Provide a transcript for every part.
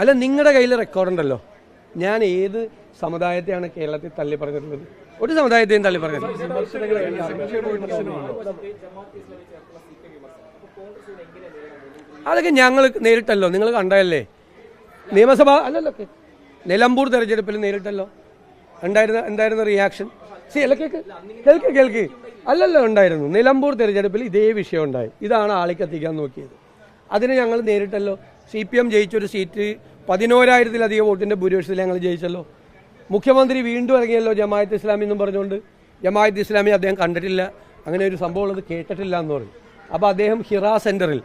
അല്ല നിങ്ങളുടെ കയ്യിൽ റെക്കോർഡുണ്ടല്ലോ ഞാൻ ഏത് സമുദായത്തെയാണ് കേരളത്തിൽ തള്ളി പറഞ്ഞിട്ടുള്ളത്? ഒരു സമുദായത്തെയും തള്ളി പറഞ്ഞിട്ടുണ്ട് അതൊക്കെ ഞങ്ങൾ നേരിട്ടല്ലോ. നിങ്ങൾ കണ്ടതല്ലേ? നിയമസഭ അല്ലല്ലോ. നിലമ്പൂർ തെരഞ്ഞെടുപ്പിൽ നേരിട്ടല്ലോ. ഉണ്ടായിരുന്ന എന്തായിരുന്നു റിയാക്ഷൻ സി അല്ല കേൾക്ക് കേൾക്ക് കേൾക്ക്. അല്ലല്ലോ ഉണ്ടായിരുന്നു. നിലമ്പൂർ തെരഞ്ഞെടുപ്പിൽ ഇതേ വിഷയം ഉണ്ടായി. ഇതാണ് ആളിക്കത്തിക്കാൻ നോക്കിയത്. അതിന് ഞങ്ങൾ നേരിട്ടല്ലോ. സി പി എം ജയിച്ചൊരു സീറ്റ് പതിനോരായിരത്തിലധികം വോട്ടിന്റെ ഭൂരിപക്ഷത്തിൽ ഞങ്ങൾ ജയിച്ചല്ലോ. മുഖ്യമന്ത്രി വീണ്ടും ഇറങ്ങിയല്ലോ ജമായത്ത് ഇസ്ലാമി എന്നും പറഞ്ഞുകൊണ്ട്. ജമായത്ത് ഇസ്ലാമി അദ്ദേഹം കണ്ടിട്ടില്ല. അങ്ങനെ ഒരു സംഭവം ഉള്ളത് കേട്ടിട്ടില്ല എന്ന് പറഞ്ഞു. അപ്പോൾ അദ്ദേഹം ഹിറ സെന്ററിൽ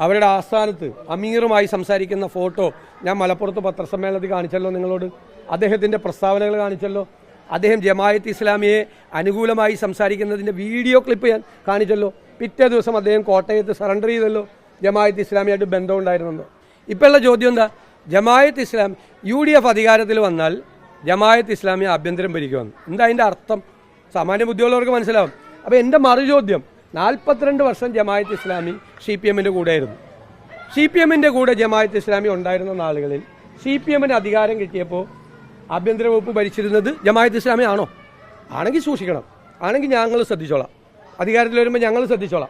അവരുടെ ആസ്ഥാനത്ത് അമീറുമായി സംസാരിക്കുന്ന ഫോട്ടോ ഞാൻ മലപ്പുറത്ത് പത്രസമ്മേളനത്തിൽ കാണിച്ചല്ലോ നിങ്ങളോട്. അദ്ദേഹത്തിന്റെ പ്രസ്താവനകൾ കാണിച്ചല്ലോ. അദ്ദേഹം ജമായത്ത് ഇസ്ലാമിയെ അനുകൂലമായി സംസാരിക്കുന്നതിന്റെ വീഡിയോ ക്ലിപ്പ് ഞാൻ കാണിച്ചല്ലോ. പിറ്റേ ദിവസം അദ്ദേഹം കോട്ടയത്ത് സറണ്ടർ ചെയ്തല്ലോ. ജമായത്ത് ഇസ്ലാമിയായിട്ട് ബന്ധമുണ്ടായിരുന്നെന്ന് ഇപ്പോഴുള്ള ചോദ്യം എന്താ? Jamaat Islam U D F അധികാരത്തിൽ വന്നാൽ ജമായത്ത് ഇസ്ലാമി ആഭ്യന്തരം ഭരിക്കുമെന്ന്. എന്താ അതിന്റെ അർത്ഥം? സാമാന്യ ബുദ്ധിയുള്ളവർക്ക് മനസ്സിലാവും. അപ്പോൾ എന്റെ മറുചോദ്യം നാൽപ്പത്തിരണ്ട് വർഷം ജമായത്ത് ഇസ്ലാമി സി പി എമ്മിന്റെ കൂടെയായിരുന്നു. സി പി എമ്മിന്റെ കൂടെ ജമായത്ത് ഇസ്ലാമി ഉണ്ടായിരുന്ന നാളുകളിൽ സി പി എമ്മിന് അധികാരം കിട്ടിയപ്പോൾ ആഭ്യന്തര വകുപ്പ് ഭരിച്ചിരുന്നത് ജമായത്ത് ഇസ്ലാമി ആണോ? ആണെങ്കിൽ സൂക്ഷിക്കണം. ആണെങ്കിൽ ഞങ്ങൾ ശ്രദ്ധിച്ചോളാം. അധികാരത്തിൽ വരുമ്പോൾ ഞങ്ങൾ ശ്രദ്ധിച്ചോളാം.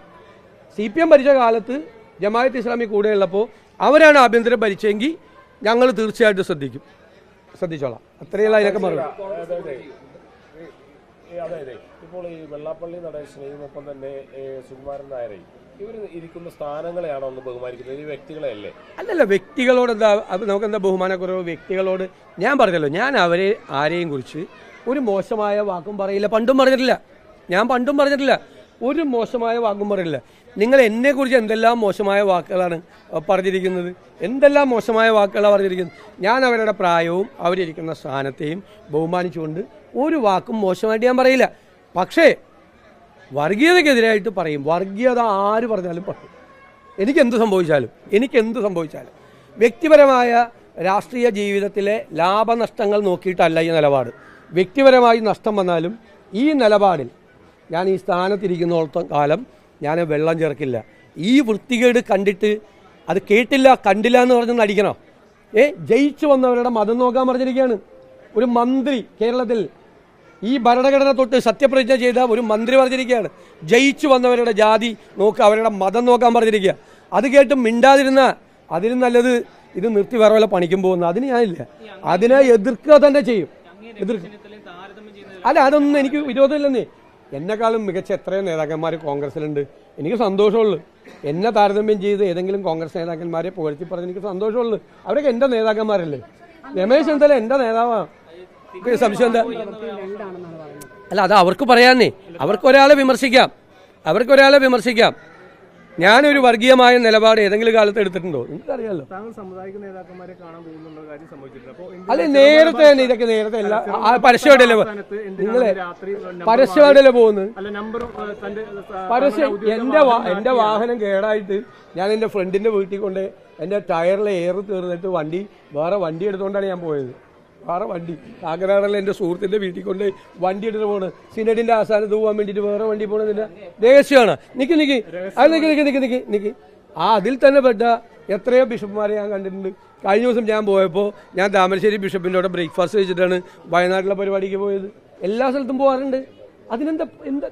സി പി എം ഭരിച്ച കാലത്ത് ജമായത്ത് ഇസ്ലാമി കൂടെയുള്ളപ്പോൾ അവരാണ് ആഭ്യന്തരം ഭരിച്ചെങ്കിൽ ഞങ്ങൾ തീർച്ചയായിട്ടും ശ്രദ്ധിക്കും. ശ്രദ്ധിച്ചോളാം. അത്രയുള്ള അതിനൊക്കെ മറുപടി. ഇപ്പോൾ ഈ വെള്ളാപ്പള്ളി നടേശനെയും ഒപ്പം തന്നെ സുകുമാരൻ നായരെയും ഇവർ ഇരിക്കുന്ന സ്ഥാനങ്ങളെയാണോ ഒന്ന് ബഹുമാനിക്കുന്നത്? ഈ വ്യക്തികളെ അല്ലേ അല്ലല്ല വ്യക്തികളോട് എന്താ നമുക്ക് എന്താ ബഹുമാനക്കുറവ്? വ്യക്തികളോട് ഞാൻ പറഞ്ഞല്ലോ ഞാൻ അവരെ ആരെയും കുറിച്ച് ഒരു മോശമായ വാക്കും പറയില്ല പണ്ടും പറഞ്ഞിട്ടില്ല. ഞാൻ പണ്ടും പറഞ്ഞിട്ടില്ല. ഒരു മോശമായ വാക്കും പറയില്ല നിങ്ങൾ എന്നെ കുറിച്ച് എന്തെല്ലാം മോശമായ വാക്കുകളാണ് പറഞ്ഞിരിക്കുന്നത്? എന്തെല്ലാം മോശമായ വാക്കുകളാണ് പറഞ്ഞിരിക്കുന്നത്? ഞാൻ അവരുടെ പ്രായവും അവരിരിക്കുന്ന സ്ഥാനത്തെയും ബഹുമാനിച്ചുകൊണ്ട് ഒരു വാക്കും മോശമായിട്ട് ഞാൻ പറയില്ല. പക്ഷേ വർഗീയതയ്ക്കെതിരായിട്ട് പറയും. വർഗീയത ആര് പറഞ്ഞാലും പറയും എനിക്കെന്ത് സംഭവിച്ചാലും എനിക്കെന്ത് സംഭവിച്ചാലും. വ്യക്തിപരമായ രാഷ്ട്രീയ ജീവിതത്തിലെ ലാഭനഷ്ടങ്ങൾ നോക്കിയിട്ടല്ല ഈ നിലപാട്. വ്യക്തിപരമായി നഷ്ടം വന്നാലും ഈ നിലപാടിൽ ഞാൻ ഈ സ്ഥാനത്തിരിക്കുന്നിടത്തോളം കാലം ഞാൻ വെള്ളം ചേർക്കില്ല. ഈ വൃത്തികേട് കണ്ടിട്ട് അത് കേട്ടില്ല കണ്ടില്ല എന്ന് പറഞ്ഞ് നടിക്കണോ. ഏ ജയിച്ചു വന്നവരുടെ മതം നോക്കാൻ പറഞ്ഞിരിക്കുകയാണ്. ഒരു മന്ത്രി കേരളത്തിൽ ഈ ഭരണഘടന തൊട്ട് സത്യപ്രതിജ്ഞ ചെയ്ത ഒരു മന്ത്രി പറഞ്ഞിരിക്കുകയാണ്. ജയിച്ചു വന്നവരുടെ ജാതി നോക്കുക അവരുടെ മതം നോക്കാൻ പറഞ്ഞിരിക്കുക. അത് കേട്ട് മിണ്ടാതിരുന്ന അതിന് നല്ലത് ഇത് നിർത്തി വേറെ വല്ല പണിക്കും പോകുന്ന അതിന് ഞാനില്ല. അതിനെ എതിർക്കുക തന്നെ ചെയ്യും. എതിർക്കും അല്ല അതൊന്നും എനിക്ക് വിരോധമില്ലെന്നേ. എന്നെക്കാളും മികച്ച എത്രയോ നേതാക്കന്മാർ കോൺഗ്രസിലുണ്ട് എനിക്ക് സന്തോഷമുള്ളൂ. എന്നെ താരതമ്യം ചെയ്ത് ഏതെങ്കിലും കോൺഗ്രസ് നേതാക്കന്മാരെ പുകഴ്ത്തി പറഞ്ഞ് എനിക്ക് സന്തോഷമുള്ളൂ. അവരൊക്കെ എന്റെ നേതാക്കന്മാരല്ലേ? രമേശ് ചെന്നിത്തല എന്റെ നേതാവാണ് സംശയം എന്താ? അല്ല അത് അവർക്ക് പറയാന്നേ. അവർക്ക് ഒരാളെ വിമർശിക്കാം. അവർക്ക് ഒരാളെ വിമർശിക്കാം. ഞാനൊരു വർഗീയമായ നിലപാട് ഏതെങ്കിലും കാലത്ത് എടുത്തിട്ടുണ്ടോ? നിങ്ങൾക്കറിയാലോ. അല്ല നേരത്തെ തന്നെ ഇതൊക്കെ നേരത്തെ പരസ്യമായിട്ടല്ലേ നിങ്ങളെ പരസ്യമായിട്ടല്ലേ പോകുന്നത് പരസ്യം എന്റെ വാഹനം എന്റെ വാഹനം കേടായിട്ട് ഞാൻ എന്റെ ഫ്രണ്ടിന്റെ വീട്ടിൽ കൊണ്ട് എന്റെ ടയറിലെ എയർ തീർന്നിട്ട് വണ്ടി വേറെ വണ്ടി എടുത്തുകൊണ്ടാണ് ഞാൻ പോയത്. വേറെ വണ്ടി. കാക്കനാടുള്ള എന്റെ സുഹൃത്തിന്റെ വീട്ടിൽ കൊണ്ട് വണ്ടി എടുത്ത് പോണ് സിനഡിന്റെ ആസ്ഥാനത്ത് പോകാൻ വേണ്ടിയിട്ട് വേറെ വണ്ടി പോകണമെന്നില്ല രഹസ്യമാണ്. നിക്ക് നിക്ക്. അത് നിക്ക് നിക്ക് നിക്ക് നിക്ക് നിക്ക്. ആ അതിൽ തന്നെ പെട്ട എത്രയോ ബിഷപ്പുമാരെ ഞാൻ കണ്ടിട്ടുണ്ട്. കഴിഞ്ഞ ദിവസം ഞാൻ പോയപ്പോൾ ഞാൻ താമരശ്ശേരി ബിഷപ്പിന്റെ അവിടെ ബ്രേക്ക്ഫാസ്റ്റ് കഴിച്ചിട്ടാണ് വയനാട്ടിലെ പരിപാടിക്ക് പോയത്. എല്ലാ സ്ഥലത്തും പോകാറുണ്ട് അതിനെന്താ എന്താ?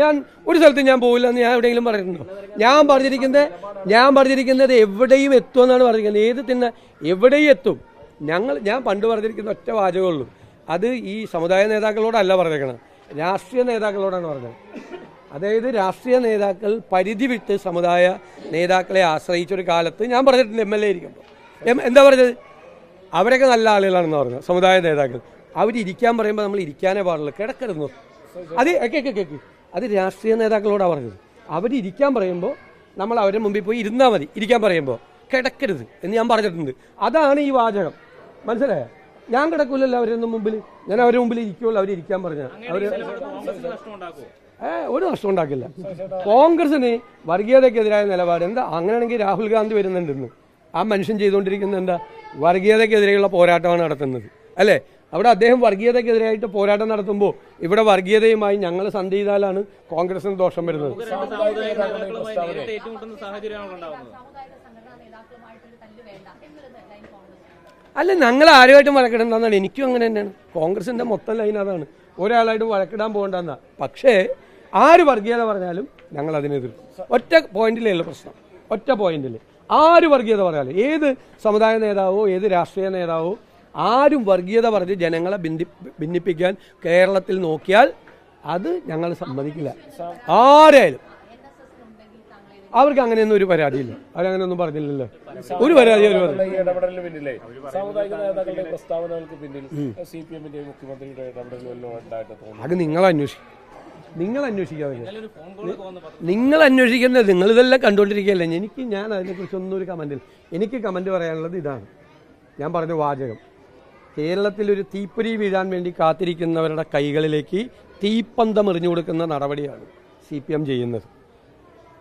ഞാൻ ഒരു സ്ഥലത്ത് ഞാൻ പോകില്ല എന്ന് ഞാൻ എവിടെയെങ്കിലും പറഞ്ഞിട്ടുണ്ടോ? ഞാൻ പറഞ്ഞിരിക്കുന്നത് ഞാൻ പറഞ്ഞിരിക്കുന്നത് എവിടെയും എത്തുമെന്നാണ് പറഞ്ഞിരിക്കുന്നത്. ഏത് തിന്ന എവിടെയും എത്തും. ഞങ്ങൾ ഞാൻ പണ്ട് പറഞ്ഞിരിക്കുന്ന ഒറ്റ വാചകമുള്ളൂ അത് ഈ സമുദായ നേതാക്കളോടല്ല പറഞ്ഞേക്കണം രാഷ്ട്രീയ നേതാക്കളോടാണ് പറഞ്ഞത്. അതായത് രാഷ്ട്രീയ നേതാക്കൾ പരിധി വിട്ട് സമുദായ നേതാക്കളെ ആശ്രയിച്ചൊരു കാലത്ത് ഞാൻ പറഞ്ഞിട്ടുണ്ട് എം എൽ എ ഇരിക്കുമ്പോൾ. എന്താ പറഞ്ഞത്? അവരൊക്കെ നല്ല ആളുകളാണെന്ന് പറഞ്ഞു സമുദായ നേതാക്കൾ. അവരിയ്ക്കാൻ പറയുമ്പോൾ നമ്മൾ ഇരിക്കാനേ പാടുള്ളൂ കിടക്കരുന്നു. അത് കേക്ക് കേക്ക് അത് രാഷ്ട്രീയ നേതാക്കളോടാണ് പറഞ്ഞത്. അവരിയ്ക്കാൻ പറയുമ്പോൾ നമ്മൾ അവരുടെ മുമ്പിൽ പോയി ഇരുന്നാൽ മതി ഇരിക്കാൻ പറയുമ്പോൾ കിടക്കരുത് എന്ന് ഞാൻ പറഞ്ഞിട്ടുണ്ട്. അതാണ് ഈ വാചകം. മനസ്സിലായോ? ഞാൻ കിടക്കൂലല്ലോ അവരൊന്നും മുമ്പിൽ ഞാൻ അവരുടെ മുമ്പിൽ ഇരിക്കുമല്ലോ അവർ ഇരിക്കാൻ പറഞ്ഞ. അവർ ഏ ഒരു നഷ്ടം ഉണ്ടാക്കില്ല. കോൺഗ്രസിന് വർഗീയതയ്ക്കെതിരായ നിലപാട് എന്താ? അങ്ങനെയാണെങ്കിൽ രാഹുൽ ഗാന്ധി വരുന്നുണ്ടെന്ന്. ആ മനുഷ്യൻ ചെയ്തുകൊണ്ടിരിക്കുന്നത് എന്താ? വർഗീയതക്കെതിരെയുള്ള പോരാട്ടമാണ് നടത്തുന്നത്. അല്ലേ? അവിടെ അദ്ദേഹം വർഗീയതക്കെതിരായിട്ട് പോരാട്ടം നടത്തുമ്പോൾ ഇവിടെ വർഗീയതയുമായി ഞങ്ങൾ സന്ധി ചെയ്താലാണ് കോൺഗ്രസിന് ദോഷം വരുന്നത്. സാഹചര്യമാണ് ഉണ്ടാവുന്നത് അല്ല ഞങ്ങൾ ആരുമായിട്ടും വഴക്കിടണ്ടെന്നാണ്. എനിക്കും അങ്ങനെ തന്നെയാണ്. കോൺഗ്രസിന്റെ മൊത്തം ലൈൻ അതാണ്. ഒരാളായിട്ട് വഴക്കിടാൻ പോകണ്ടെന്നാ. പക്ഷേ ആര് വർഗീയത പറഞ്ഞാലും ഞങ്ങൾ അതിനെ എതിർക്കും. ഒറ്റ പോയിന്റിലേ ഉള്ള പ്രശ്നം. ഒറ്റ പോയിന്റിൽ ആര് വർഗീയത പറഞ്ഞാലും ഏത് സമുദായ നേതാവോ ഏത് രാഷ്ട്രീയ നേതാവോ ആരും വർഗീയത പറഞ്ഞ് ജനങ്ങളെ ഭിന്നി ഭിന്നിപ്പിക്കാൻ കേരളത്തിൽ നോക്കിയാൽ അത് ഞങ്ങൾ സമ്മതിക്കില്ല. ആരായാലും. അവർക്ക് അങ്ങനെയൊന്നും ഒരു പരാതിയില്ല. അവരങ്ങനെയൊന്നും പറഞ്ഞില്ലല്ലോ. ഒരു പരാതി തോന്നുന്നു. അത് നിങ്ങൾ അന്വേഷിക്കും. നിങ്ങൾ അന്വേഷിക്കാതെ നിങ്ങൾ അന്വേഷിക്കുന്നത് നിങ്ങൾ ഇതെല്ലാം കണ്ടുകൊണ്ടിരിക്കുകയല്ലേ? എനിക്ക് ഞാൻ അതിനെക്കുറിച്ച് ഒന്നും ഒരു കമന്റിൽ എനിക്ക് കമന്റ് പറയാനുള്ളത് ഇതാണ്. ഞാൻ പറഞ്ഞ വാചകം. കേരളത്തിൽ ഒരു തീപ്പൊരി വീഴാൻ വേണ്ടി കാത്തിരിക്കുന്നവരുടെ കൈകളിലേക്ക് തീപ്പന്തം എറിഞ്ഞു കൊടുക്കുന്ന നടപടിയാണ് സി പി എം ചെയ്യുന്നത്.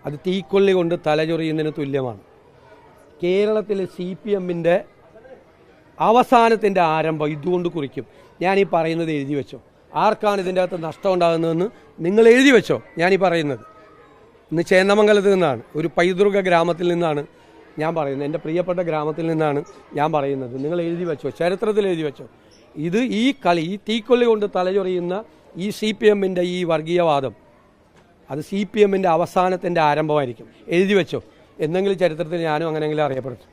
അത് തീക്കൊള്ളി കൊണ്ട് തലചൊറിയുന്നതിന് തുല്യമാണ്. കേരളത്തിലെ സി പി എമ്മിന്റെ അവസാനത്തിന്റെ ആരംഭം ഇതുകൊണ്ട് കുറിക്കും. ഞാൻ ഈ പറയുന്നത് എഴുതി വെച്ചോ. ആർക്കാണ് ഇതിന്റെ അകത്ത് നഷ്ടം ഉണ്ടാകുന്നതെന്ന് നിങ്ങൾ എഴുതി വെച്ചോ. ഈ പറയുന്നത്. ഇന്ന് ചേന്നമംഗലത്ത് നിന്നാണ് ഒരു പൈതൃക ഗ്രാമത്തിൽ നിന്നാണ് ഞാൻ പറയുന്നത്. എന്റെ പ്രിയപ്പെട്ട ഗ്രാമത്തിൽ നിന്നാണ് ഞാൻ പറയുന്നത്. നിങ്ങൾ എഴുതി വെച്ചോ ചരിത്രത്തിൽ എഴുതി വെച്ചോ. ഇത് ഈ കളി ഈ തീക്കൊള്ളി കൊണ്ട് തലചൊറിയുന്ന ഈ സി പി എമ്മിന്റെ ഈ വർഗീയവാദം അത് സി പി എമ്മിന്റെ അവസാനത്തിന്റെ ആരംഭമായിരിക്കും. എഴുതി വെച്ചോ. എന്തെങ്കിലും ചരിത്രത്തിൽ ഞാനും അങ്ങനെയെങ്കിലും അറിയപ്പെടുത്തും